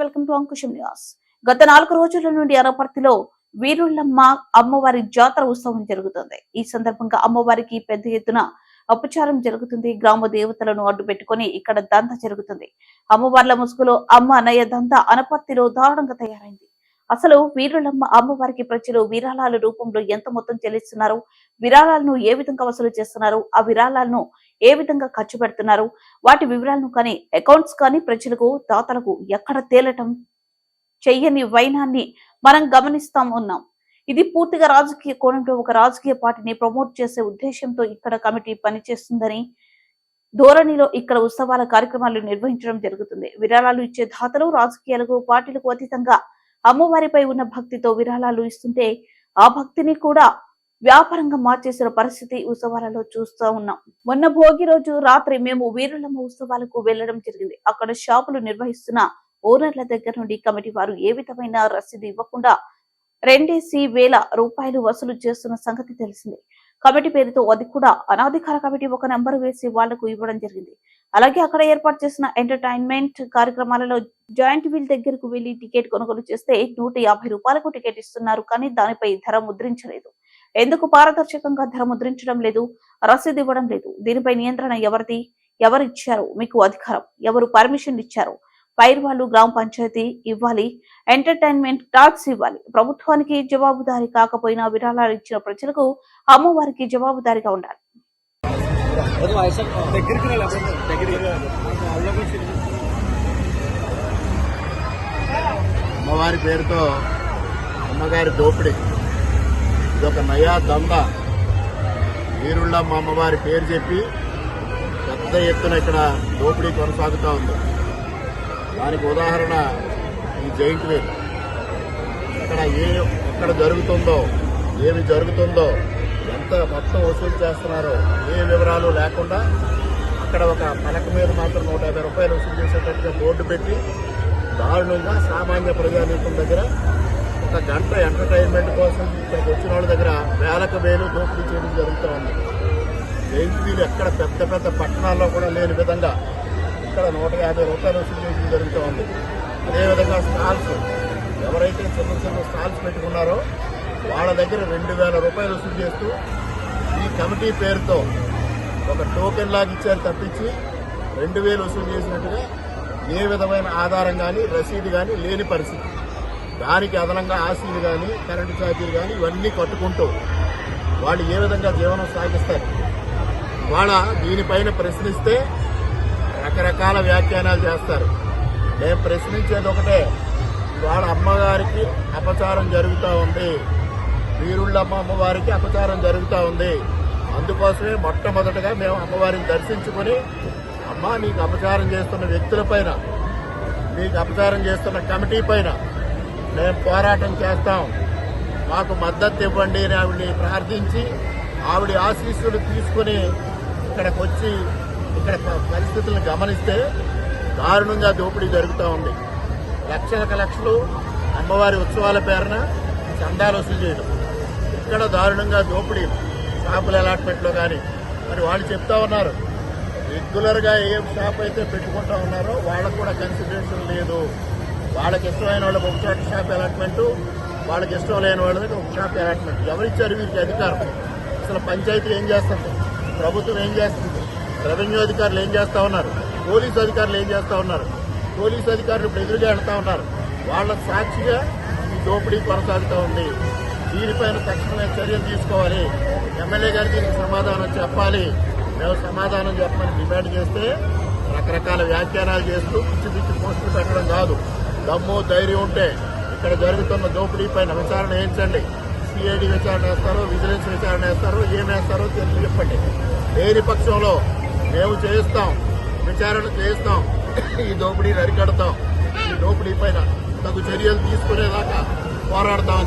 Welcome to Ankusam news. గత నాలుగు రోజుల నుండి అనపర్తిలో వీరుళ్ళమ్మ అమ్మవారి జాతర ఉత్సవం జరుగుతుంది. ఈ సందర్భంగా అమ్మవారికి పెద్ద ఎత్తున అపచారం జరుగుతుంది. గ్రామ దేవతలను అడ్డు పెట్టుకుని ఇక్కడ దంత జరుగుతుంది. అమ్మవార్ల ముసుగులో అమ్మ అన్నయ్య దంత అనపర్తిలో దారుణంగా తయారైంది. అసలు వీరులమ్మ అమ్మవారికి ప్రజలు విరాళాల రూపంలో ఎంత మొత్తం చెల్లిస్తున్నారు? విరాళాలను ఏ విధంగా వసూలు చేస్తున్నారు? ఆ విరాళాలను ఏ విధంగా ఖర్చు పెడుతున్నారు? వాటి వివరాలను కానీ అకౌంట్స్ కానీ ప్రజలకు దాతలకు ఎక్కడ తేలటం? చెయ్యని వైనాన్ని మనం గమనిస్తాం ఉన్నాం. ఇది పూర్తిగా రాజకీయ కోణంలో ఒక రాజకీయ పార్టీని ప్రమోట్ చేసే ఉద్దేశంతో ఇక్కడ కమిటీ పనిచేస్తుందని ధోరణిలో ఇక్కడ ఉత్సవాల కార్యక్రమాలు నిర్వహించడం జరుగుతుంది. విరాళాలు ఇచ్చే దాతలు రాజకీయాలకు పార్టీలకు అతీతంగా అమ్మవారిపై ఉన్న భక్తితో విరాళాలు ఇస్తుంటే ఆ భక్తిని కూడా వ్యాపారంగా మార్చేసిన పరిస్థితి ఉత్సవాలలో చూస్తూ ఉన్నాం. మొన్న భోగి రోజు రాత్రి మేము వీరులమ్మ ఉత్సవాలకు వెళ్ళడం జరిగింది. అక్కడ షాపులు నిర్వహిస్తున్న ఓనర్ల దగ్గర నుండి కమిటీ వారు ఏ విధమైన రసీదు ఇవ్వకుండా రెండేసి వేల రూపాయలు వసూలు చేస్తున్న సంగతి తెలిసింది. కమిటీ పేరుతో అది కూడా అనాధికార కమిటీ ఒక నెంబర్ వేసి వాళ్ళకు ఇవ్వడం జరిగింది. అలాగే అక్కడ ఏర్పాటు చేసిన ఎంటర్టైన్మెంట్ కార్యక్రమాలలో జాయింట్ వీల్ దగ్గరకు వెళ్ళి టికెట్ కొనుగోలు చేస్తే నూట యాభై రూపాయలకు టికెట్ ఇస్తున్నారు కానీ దానిపై ధర ముద్రించలేదు. ఎందుకు పారదర్శకంగా ధర ముద్రించడం లేదు? రసీదు ఇవ్వడం లేదు. దీనిపై నియంత్రణ ఎవరిది? ఎవరు ఇచ్చారు మీకు అధికారం. ఎవరు పర్మిషన్ ఇచ్చారు? పైర్ వాళ్ళు గ్రామ పంచాయతీ ఇవ్వాలి. ఎంటర్టైన్మెంట్ టాక్స్ ఇవ్వాలి. ప్రభుత్వానికి జవాబుదారీ కాకపోయినా విరాళాలు ఇచ్చిన ప్రజలకు అమ్మవారికి జవాబుదారీగా ఉండాలి. అమ్మవారి పేరుతో అమ్మగారి దోపిడీ. ఇదొక నయా దంద మా అమ్మవారి పేరు చెప్పి పెద్ద ఎత్తున ఇక్కడ దోపిడీ కొనసాగుతూ ఉంది. దానికి ఉదాహరణ ఈ జైంట్ వీల్. ఇక్కడ ఏ ఎక్కడ జరుగుతుందో ఏమి జరుగుతుందో ఎంత మొత్తం వసూలు చేస్తున్నారో ఏ వివరాలు లేకుండా అక్కడ ఒక పలక మీద మాత్రం నూట యాభై రూపాయలు వసూలు చేసేటట్టుగా బోర్డు పెట్టి దారుణంగా సామాన్య ప్రజానీకం దగ్గర ఒక గంట ఎంటర్టైన్మెంట్ కోసం ఇక్కడికి వచ్చిన వాళ్ళ దగ్గర వేలకు వేలు దోపిడీ చేయడం జరుగుతూ ఉంది. ఏంటి వీళ్ళు ఎక్కడ పెద్ద పెద్ద పట్టణాల్లో కూడా లేని విధంగా ఇక్కడ నూట యాభై రూపాయలు వసూలు చేయడం జరుగుతూ ఉంది. అదేవిధంగా స్టాల్స్ ఎవరైతే చిన్న చిన్న స్టాల్స్ పెట్టుకున్నారో వాళ్ళ దగ్గర రెండు వేల రూపాయలు వసూలు చేస్తూ ఈ కమిటీ పేరుతో ఒక టోకెన్ లాగా ఇచ్చారు తప్పించి రెండు వేలు వసూలు చేసినట్టుగా ఏ విధమైన ఆధారం కానీ రసీదు కానీ లేని పరిస్థితి. దానికి అదనంగా ఆశీలు కానీ కరెంటు ఛార్జీలు కానీ ఇవన్నీ కట్టుకుంటూ వాళ్ళు ఏ విధంగా జీవనం సాగిస్తారు? వాళ్ళ దీనిపైన ప్రశ్నిస్తే రకరకాల వ్యాఖ్యానాలు చేస్తారు. మేము ప్రశ్నించేది ఒకటే వాళ్ళ అమ్మగారికి అపచారం జరుగుతూ ఉంది. వీరుళ్ళమ్మ అమ్మవారికి అపచారం జరుగుతూ ఉంది. అందుకోసమే మొట్టమొదటగా మేము అమ్మవారిని దర్శించుకొని అమ్మ నీకు అపచారం చేస్తున్న వ్యక్తుల పైన మీకు అపచారం చేస్తున్న కమిటీ పైన మేము పోరాటం చేస్తాం. మాకు మద్దతు ఇవ్వండి అని ఆవిడని ప్రార్థించి ఆవిడ ఆశీస్సులు తీసుకుని ఇక్కడికి వచ్చి ఇక్కడ పరిస్థితులను గమనిస్తే దారుణంగా దోపిడీ జరుగుతూ ఉంది. లక్షలకు లక్షలు అమ్మవారి ఉత్సవాల పేరున చందాలు వసూలు చేయడం. ఇక్కడ దారుణంగా దోపిడీ. షాపుల అలాట్మెంట్లో కానీ. మరి వాళ్ళు చెప్తా ఉన్నారు రెగ్యులర్గా ఏ షాప్ అయితే పెట్టుకుంటా ఉన్నారో వాళ్ళకు కూడా కన్సిడరేషన్ లేదు. వాళ్ళకి ఇష్టమైన వాళ్ళకి ఒక చోట షాప్ అలాట్మెంట్ వాళ్ళకి ఇష్టం లేని వాళ్ళకి ఒక షాప్ అలాట్మెంట్ ఎవరిచ్చారు వీరికి అధికారం? అసలు పంచాయతీ ఏం చేస్తుంది? ప్రభుత్వం ఏం చేస్తుంది? రెవెన్యూ అధికారులు ఏం చేస్తూ ఉన్నారు? పోలీసు అధికారులు ఏం చేస్తూ ఉన్నారు? పోలీసు అధికారులు ఇప్పుడు ఎదురుగా ఉన్నారు. వాళ్ళ సాక్షిగా ఈ దోపిడీ కొనసాగుతూ ఉంది. దీనిపైన తక్షణమే చర్యలు తీసుకోవాలి. ఎమ్మెల్యే గారికి దీనికి సమాధానం చెప్పాలి. మేము సమాధానం చెప్పమని డిమాండ్ చేస్తే రకరకాల వ్యాఖ్యానాలు చేస్తూ పిచ్చి పిచ్చి పోస్టులు పెట్టడం కాదు. దమ్ము ధైర్యం ఉంటే ఇక్కడ జరుగుతున్న దోపిడీ పైన విచారణ వేయించండి సిఐడి విచారణ వేస్తారో విజిలెన్స్ విచారణ వేస్తారో ఏమేస్తారో వేస్తారో తెలిసి చెప్పండి. లేని పక్షంలో మేము చేయిస్తాం విచారణ చేయిస్తాం ఈ దోపిడీని అరికడతాం ఈ దోపిడీ పైన తగు చర్యలు తీసుకునేదాకా పోరాడతాం.